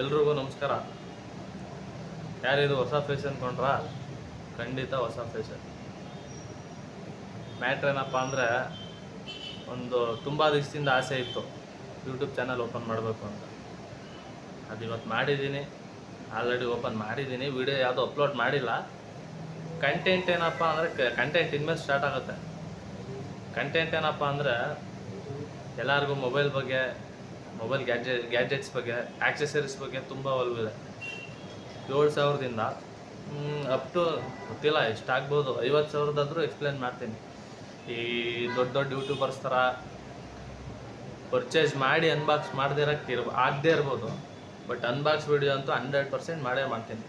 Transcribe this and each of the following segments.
ಎಲ್ರಿಗೂ ನಮಸ್ಕಾರ. ಯಾರಿದು ಹೊಸ ಫೇಸ್ ಕೊಂಡ್ರ? ಖಂಡಿತ ಹೊಸ ಫೇಶನ್ ಮ್ಯಾಟ್ರ್ ಏನಪ್ಪ ಅಂದರೆ ಒಂದು ತುಂಬ ದಿವಸದಿಂದ ಆಸೆ ಇತ್ತು. ಯೂಟ್ಯೂಬ್ ಚಾನಲ್ ಓಪನ್ ಮಾಡಬೇಕು ಅಂತ. ಅದು ಇವತ್ತು ಮಾಡಿದ್ದೀನಿ ಆಲ್ರೆಡಿ ಓಪನ್ ಮಾಡಿದ್ದೀನಿ ವಿಡಿಯೋ ಯಾವುದೂ ಅಪ್ಲೋಡ್ ಮಾಡಿಲ್ಲ. ಕಂಟೆಂಟ್ ಏನಪ್ಪ ಅಂದರೆ ಕಂಟೆಂಟ್ ಇನ್ಮೇಲೆ ಸ್ಟಾರ್ಟ್ ಆಗುತ್ತೆ. ಕಂಟೆಂಟ್ ಏನಪ್ಪ ಅಂದರೆ ಎಲ್ಲರಿಗೂ ಮೊಬೈಲ್ ಬಗ್ಗೆ ಮೊಬೈಲ್ ಗ್ಯಾಜೆ ಗ್ಯಾಜೆಟ್ಸ್ ಬಗ್ಗೆ ಆಕ್ಸೆಸರೀಸ್ ಬಗ್ಗೆ ತುಂಬ ಒಲವಿದೆ ಏಳು ಸಾವಿರದಿಂದ ಅಪ್ ಟು ಗೊತ್ತಿಲ್ಲ ಎಷ್ಟಾಗ್ಬೋದು ಐವತ್ತು ಸಾವಿರದಾದರೂ ಎಕ್ಸ್ಪ್ಲೇನ್ ಮಾಡ್ತೀನಿ. ಈ ದೊಡ್ಡ ದೊಡ್ಡ ಯೂಟ್ಯೂಬರ್ಸ್ ಥರ ಪರ್ಚೇಸ್ ಮಾಡಿ ಅನ್ಬಾಕ್ಸ್ ಮಾಡದೇ ಇರ್ಬೋ, ಆಗದೇ ಇರ್ಬೋದು. ಬಟ್ ಅನ್ಬಾಕ್ಸ್ ವಿಡಿಯೋ ಅಂತೂ ಹಂಡ್ರೆಡ್ ಪರ್ಸೆಂಟ್ ಮಾಡೇ ಮಾಡ್ತೀನಿ.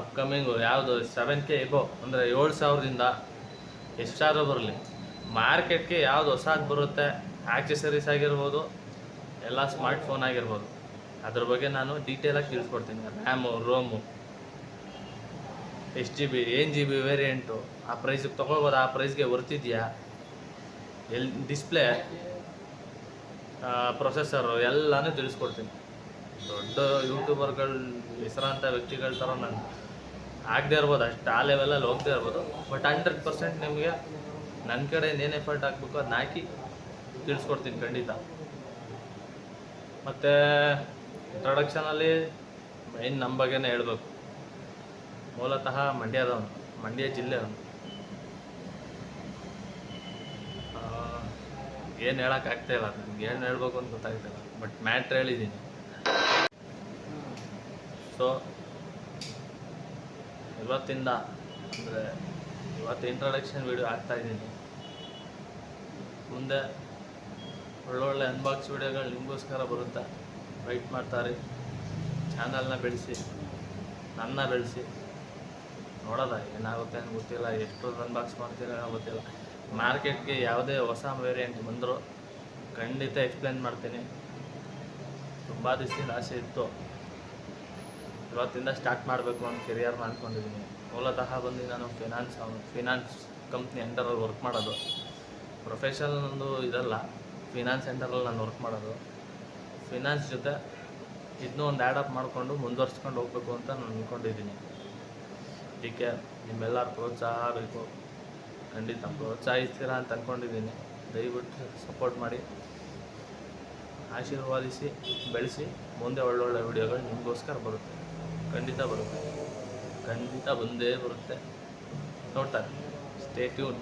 ಅಪ್ಕಮಿಂಗು ಯಾವುದು ಸೆವೆನ್ ಕೆ ಇಬೋ ಅಂದರೆ ಏಳು ಸಾವಿರದಿಂದ ಎಷ್ಟಾದರೂ ಬರಲಿ? ಮಾರ್ಕೆಟ್ಗೆ ಯಾವ್ದು ಹೊಸದು ಬರುತ್ತೆ? ಆಕ್ಸೆಸರೀಸ್ ಆಗಿರ್ಬೋದು ಎಲ್ಲ ಸ್ಮಾರ್ಟ್ ಫೋನ್ ಆಗಿರ್ಬೋದು. ಅದ್ರ ಬಗ್ಗೆ ನಾನು ಡೀಟೇಲಾಗಿ ತಿಳಿಸ್ಕೊಡ್ತೀನಿ. ರ್ಯಾಮು ರೋಮು ಎಷ್ಟು ಜಿ ಬಿ ಏನು ಜಿ ಬಿ ವೇರಿಯಂಟು ಆ ಪ್ರೈಸಿಗೆ ತೊಗೊಳ್ಬೋದು? ಆ ಪ್ರೈಸ್ಗೆ ವರ್ತಿದೆಯಾ? ಎಲ್ ಡಿಸ್ಪ್ಲೇ ಪ್ರೊಸೆಸರು ಎಲ್ಲನೂ ತಿಳಿಸ್ಕೊಡ್ತೀನಿ. ದೊಡ್ಡ ಯೂಟ್ಯೂಬರ್ಗಳ ಹೆಸರಾಂತ ವ್ಯಕ್ತಿಗಳ ಥರ ನಾನು ಆಗದೆ ಇರ್ಬೋದು. ಅಷ್ಟು ಆ ಲೆವೆಲಲ್ಲಿ ಹೋಗದೆ ಇರ್ಬೋದು. ಬಟ್ ಹಂಡ್ರೆಡ್ ಪರ್ಸೆಂಟ್ ನಿಮಗೆ ನನ್ನ ಕಡೆ ಏನು ಎಫರ್ಟ್ ಹಾಕ್ಬೇಕು ಅದನ್ನ ಹಾಕಿ ತಿಳಿಸ್ಕೊಡ್ತೀನಿ ಖಂಡಿತ. ಮತ್ತು ಇಂಟ್ರೊಡಕ್ಷನಲ್ಲಿ ಮೈನ್ ನಮ್ಮ ಬಗ್ಗೆನೇ ಹೇಳಬೇಕು. ಮೂಲತಃ ಮಂಡ್ಯದವನು, ಮಂಡ್ಯ ಜಿಲ್ಲೆ ಜಿಲ್ಲೆಯವನು ಏನು ಹೇಳೋಕ್ಕಾಗ್ತಾ ಇಲ್ಲ ನನಗೆ ಏನು ಹೇಳ್ಬೇಕು ಅಂತ ಗೊತ್ತಾಗ್ತಿಲ್ಲ ಬಟ್ ಮ್ಯಾಟ್ರ್ ಹೇಳಿದ್ದೀನಿ ಸೊ ಇವತ್ತಿಂದ, ಅಂದರೆ ಇವತ್ತು ಇಂಟ್ರೊಡಕ್ಷನ್ ವಿಡಿಯೋ ಆಗ್ತಾ ಇದ್ದೀನಿ ಮುಂದೆ ಒಳ್ಳೊಳ್ಳೆ ಅನ್ಬಾಕ್ಸ್ ವಿಡಿಯೋಗಳು ನಿಮಗೋಸ್ಕರ ಬರುತ್ತೆ? ವೆಯ್ಟ್ ಮಾಡ್ತಾರೆ. ಚಾನಲ್ನ ಬೆಳೆಸಿ, ನನ್ನ ಬೆಳೆಸಿ. ನೋಡೋದ, ಏನಾಗುತ್ತೆ ಅಂತ ಗೊತ್ತಿಲ್ಲ. ಎಷ್ಟು ಅನ್ಬಾಕ್ಸ್ ಮಾಡ್ತೀರೋ ಗೊತ್ತಿಲ್ಲ. ಮಾರ್ಕೆಟ್ಗೆ ಯಾವುದೇ ಹೊಸ ವೇರಿಯಂಟ್ ಬಂದರೂ ಖಂಡಿತ ಎಕ್ಸ್ಪ್ಲೇನ್ ಮಾಡ್ತೀನಿ. ತುಂಬ ದಿವಸದಿಂದ ಆಸೆ ಇತ್ತು. ಇವತ್ತಿಂದ ಸ್ಟಾರ್ಟ್ ಮಾಡಬೇಕು ಅಂತ ಕೆರಿಯರ್ ಮಾಡ್ಕೊಂಡಿದ್ದೀನಿ. ಮೂಲತಃ ಬಂದು ನಾನು ಫಿನಾನ್ಸ್ ಫಿನಾನ್ಸ್ ಕಂಪ್ನಿ ಅಂಡರಲ್ಲಿ ವರ್ಕ್ ಮಾಡೋದು. ಪ್ರೊಫೆಷನಲ್ ಒಂದು ಇದಲ್ಲ. ಫಿನಾನ್ಸ್ ಸೆಂಟರಲ್ಲಿ ನಾನು ವರ್ಕ್ ಮಾಡೋದು. ಫಿನಾನ್ಸ್ ಜೊತೆ ಇದನ್ನೂ ಒಂದು ಅಪ್ ಮಾಡಿಕೊಂಡು ಮುಂದುವರ್ಸ್ಕೊಂಡು ಹೋಗ್ಬೇಕು ಅಂತ ನಾನು ಅಂದ್ಕೊಂಡಿದ್ದೀನಿ ಅದಕ್ಕೆ ನಿಮ್ಮೆಲ್ಲರ ಪ್ರೋತ್ಸಾಹ ಬೇಕು. ಖಂಡಿತ ಪ್ರೋತ್ಸಾಹಿಸ್ತೀರಾ ಅಂತ ಅಂದ್ಕೊಂಡಿದ್ದೀನಿ ದಯವಿಟ್ಟು ಸಪೋರ್ಟ್ ಮಾಡಿ. ಆಶೀರ್ವಾದಿಸಿ, ಬೆಳೆಸಿ, ಮುಂದೆ ಒಳ್ಳೊಳ್ಳೆ ವಿಡಿಯೋಗಳು ನಿಮಗೋಸ್ಕರ ಬರುತ್ತೆ. ಖಂಡಿತ ಬರುತ್ತೆ. ಖಂಡಿತ ಬಂದೇ ಬರುತ್ತೆ. ನೋಡ್ತಾರೆ. Stay tune